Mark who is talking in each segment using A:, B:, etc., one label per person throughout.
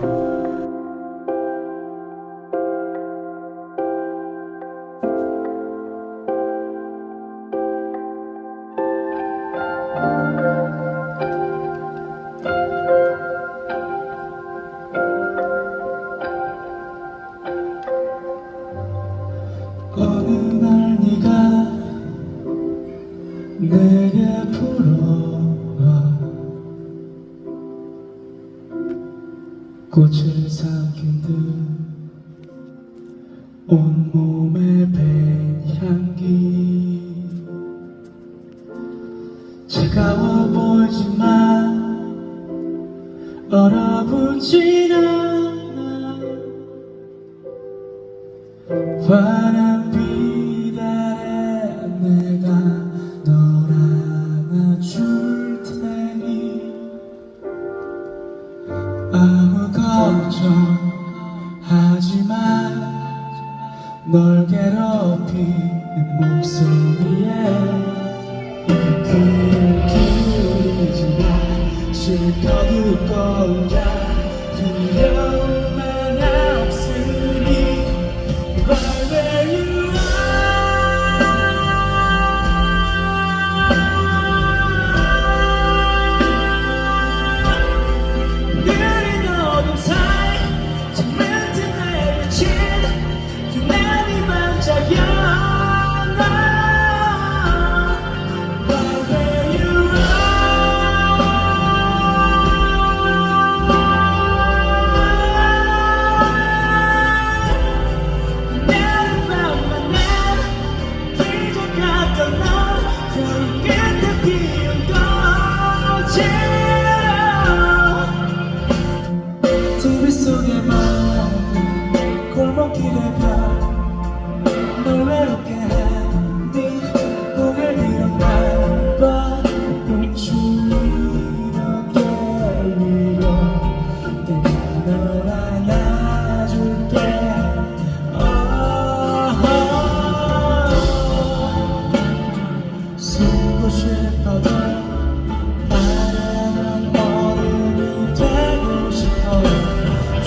A: thank you Para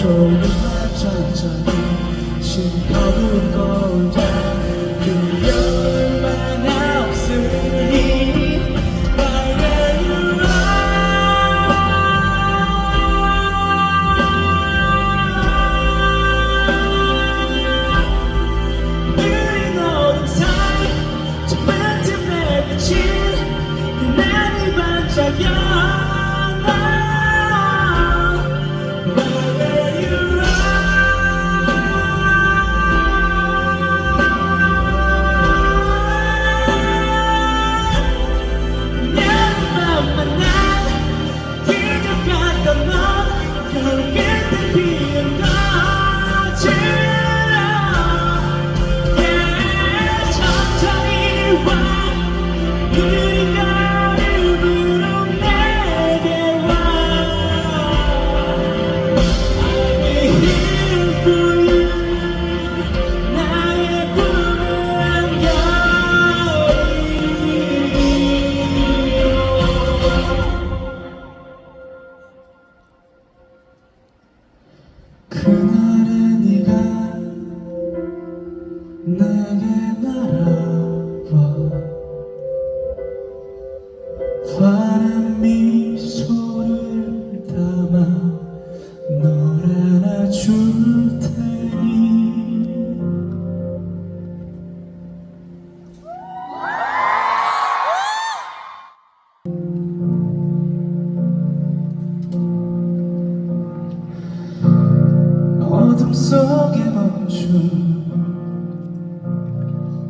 A: 조금만 천천히 심어둔 거울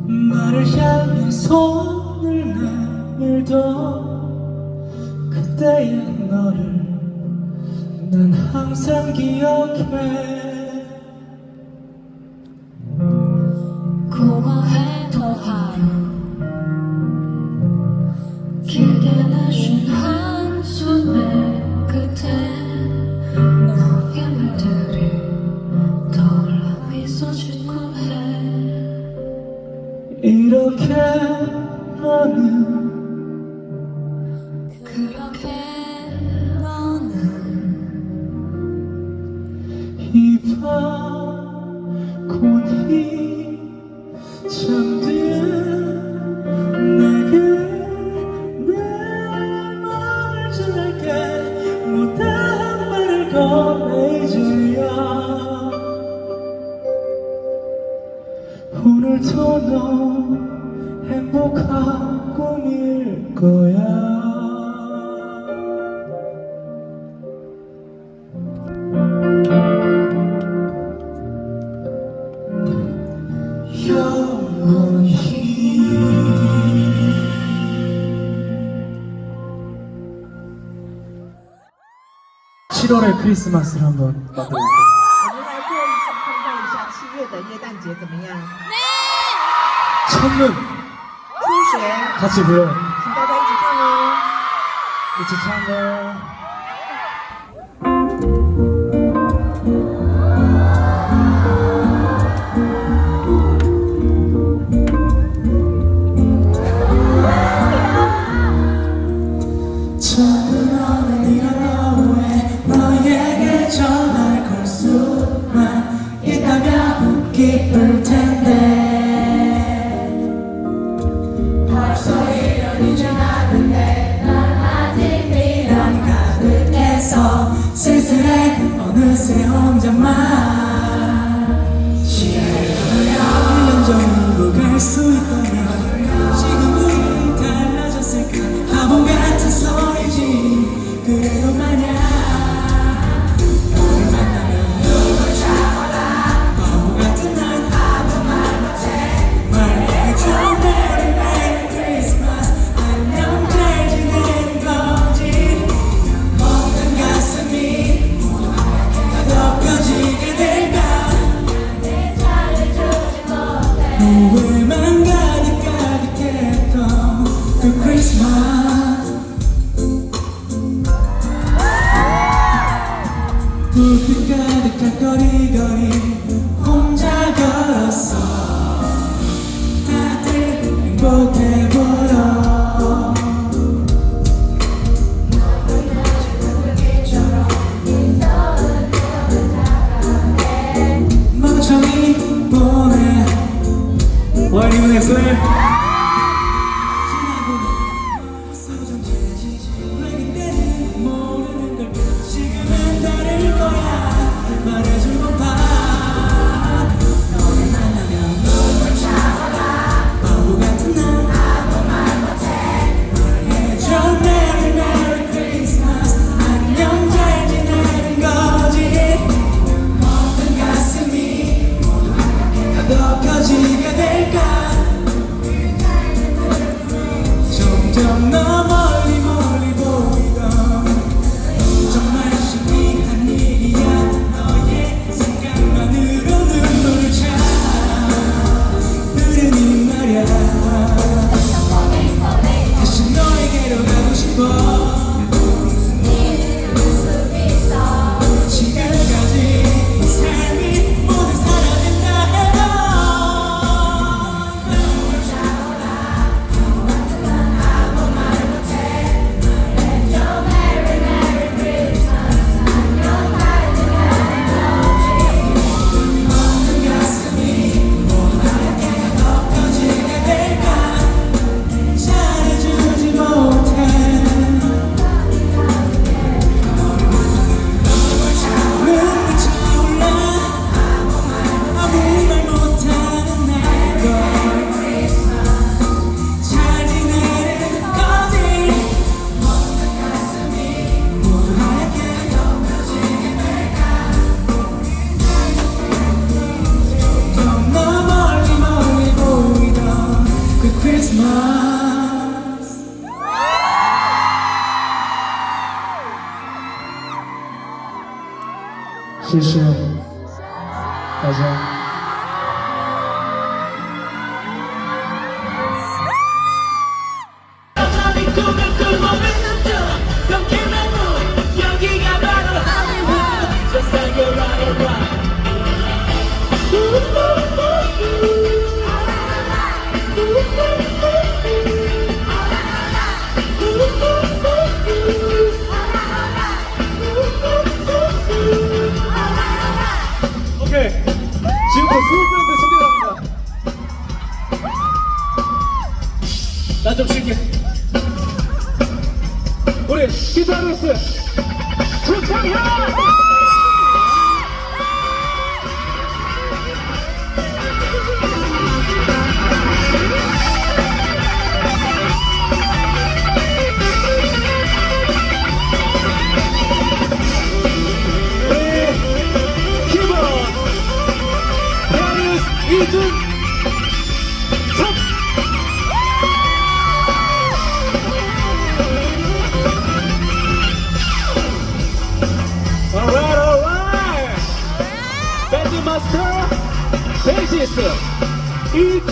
A: 나를 향해 손을 내밀던 그때의 너를 난 항상 기억해. Oh. 7월의 크리스마스를 한번 만들어볼게요.
B: 我们来做一下，创造一下七月的耶诞节怎么样？
A: 첫눈
B: 初雪，
A: 같이 불러요. 请大家一起唱哦。一起唱歌。Señor.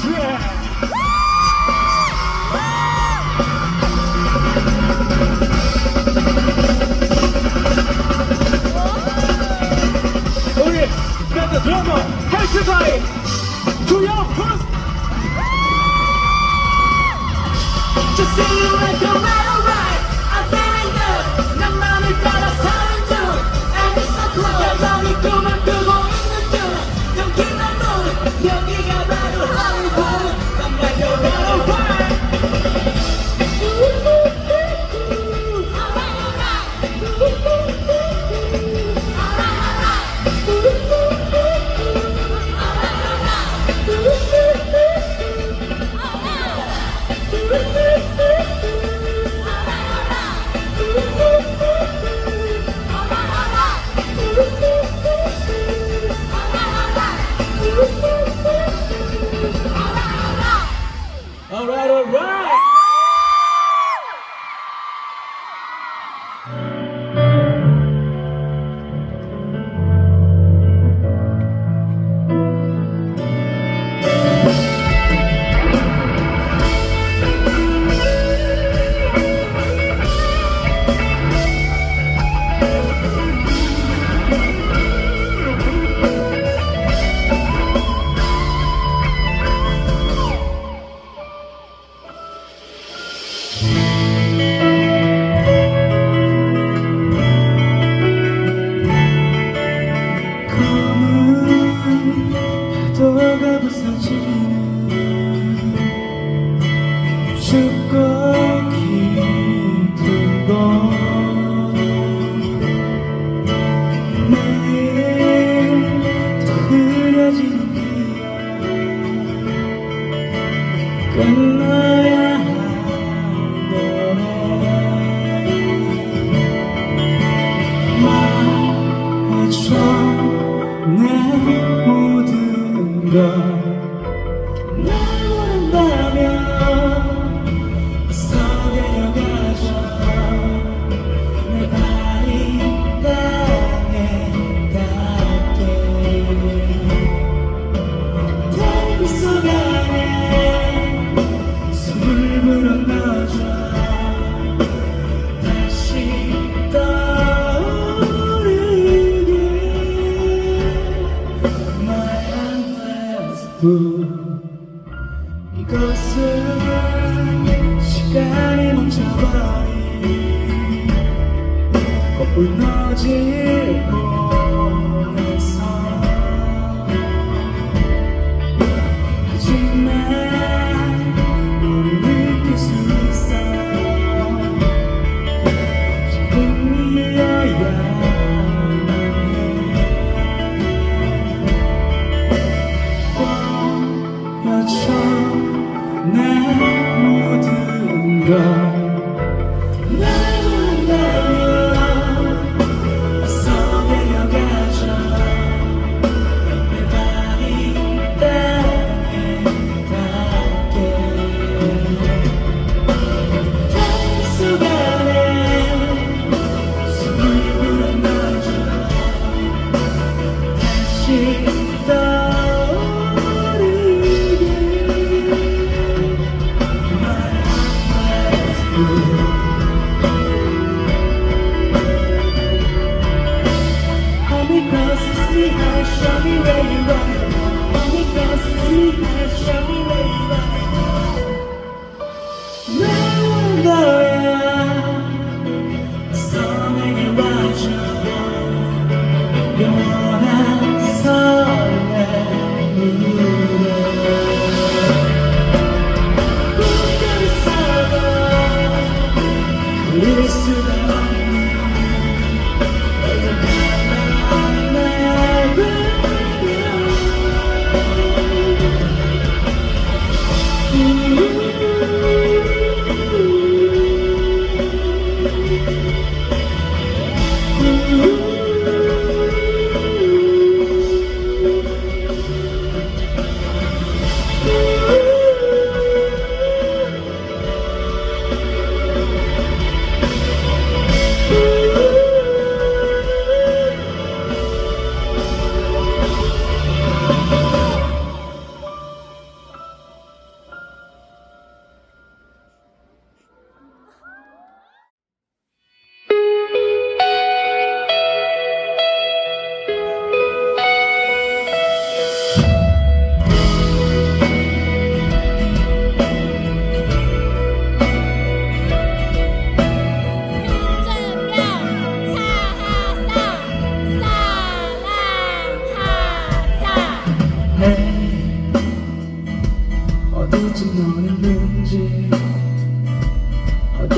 A: Yeah. love. me cross the sea, show me where you are. Me show me where you are.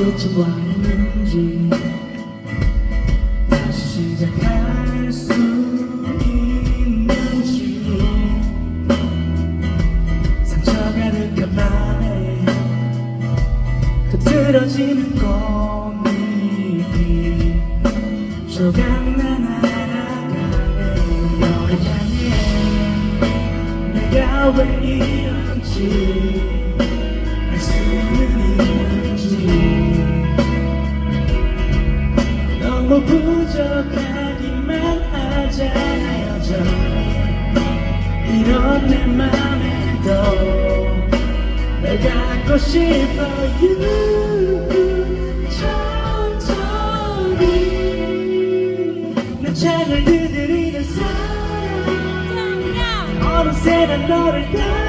A: such a blind dream.
B: and not again.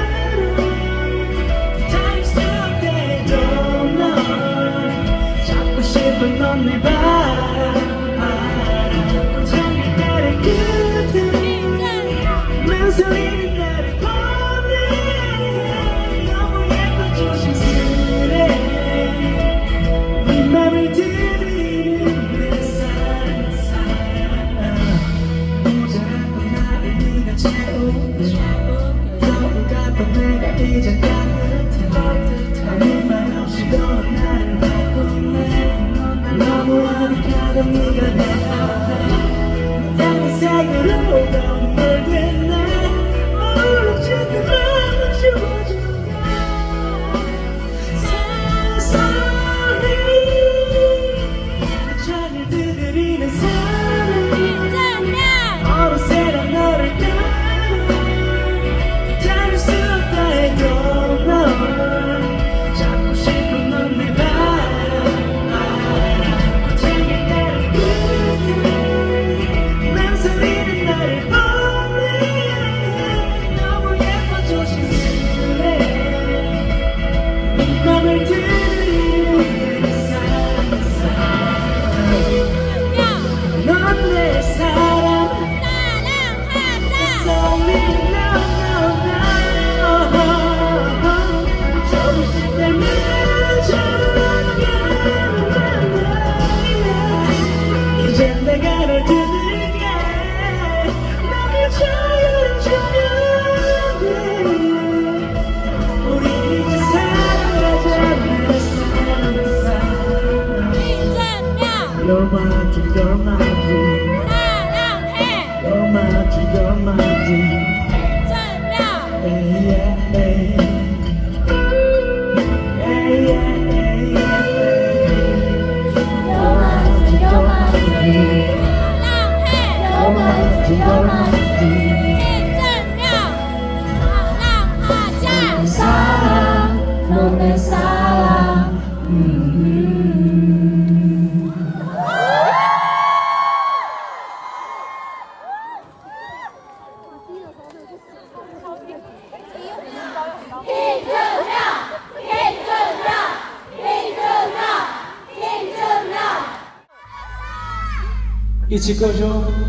A: 지칠 거죠?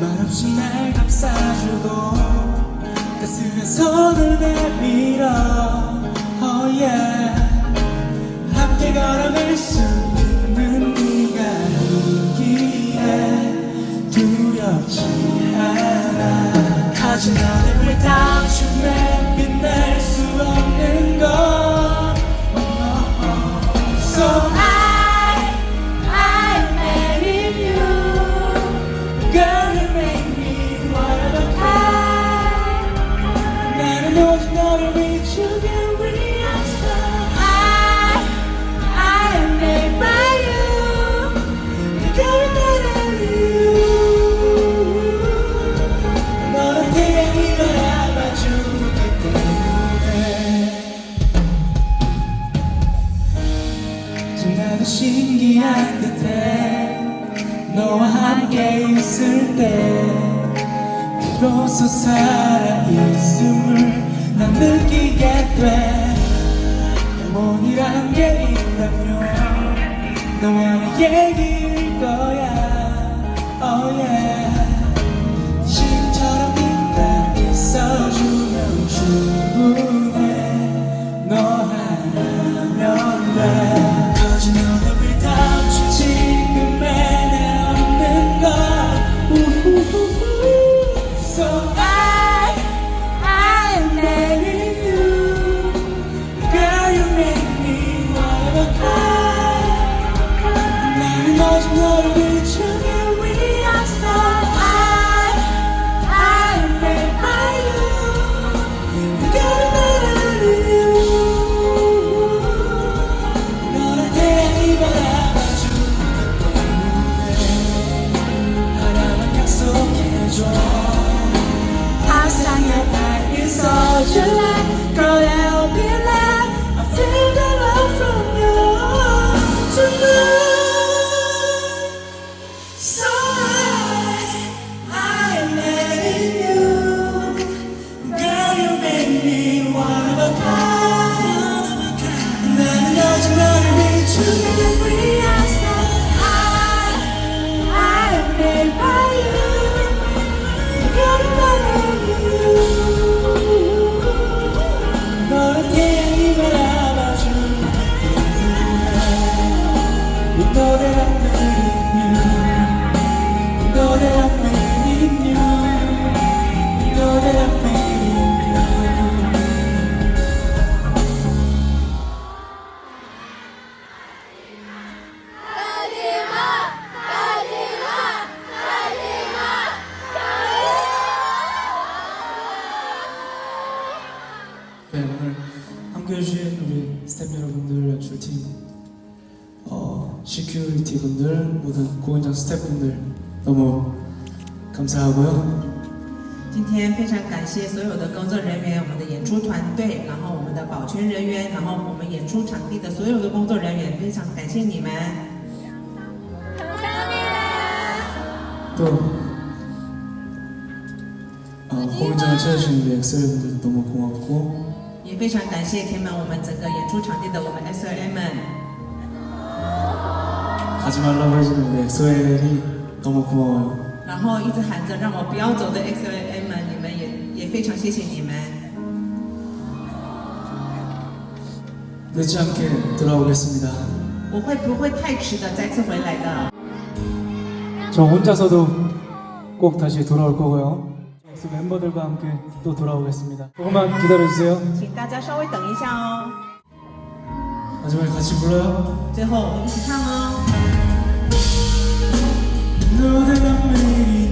A: 말없이 날 감싸주고 따스한 손을 내밀어 oh yeah. 함께 걸어갈 수 있는 네가 있기에 두렵지 않아 Cause you know that without you man 비로소 살아있음을 난 느끼게 돼 영혼이란 게 있다면 너와 의 얘기일 거야 oh yeah. was what we chose.
B: 今天非常感谢所有的工作人员，我们的演出团队，然后我们的保全人员，然后我们演出场地的所有的工作人员，非常感谢你们。
A: 또 어, 공연장을 찾아주신 우리 엑셀분들도 너무 고맙고
B: 也非常感谢填满我们整个演出场地的我们 SLM 们，
A: 가지 말라고 해주는 우리 엑소엘이 너무 고마워요.
B: 然后一直喊着让我不要走的 SLM 们，你们也也非常谢谢你们。
A: 늦지 않게 돌아오겠습니다.
B: 我会不会太迟的再次回来的？
A: 저 혼자서도 꼭 다시 돌아올 거고요. 엑소 멤버들과 함께 또 돌아오겠습니다. 조금만 기다려주세요.
B: 请大家稍微等一下哦。
A: 마지막에 같이 불러요.
B: 最后我们一起唱哦。
A: 너 대가 매일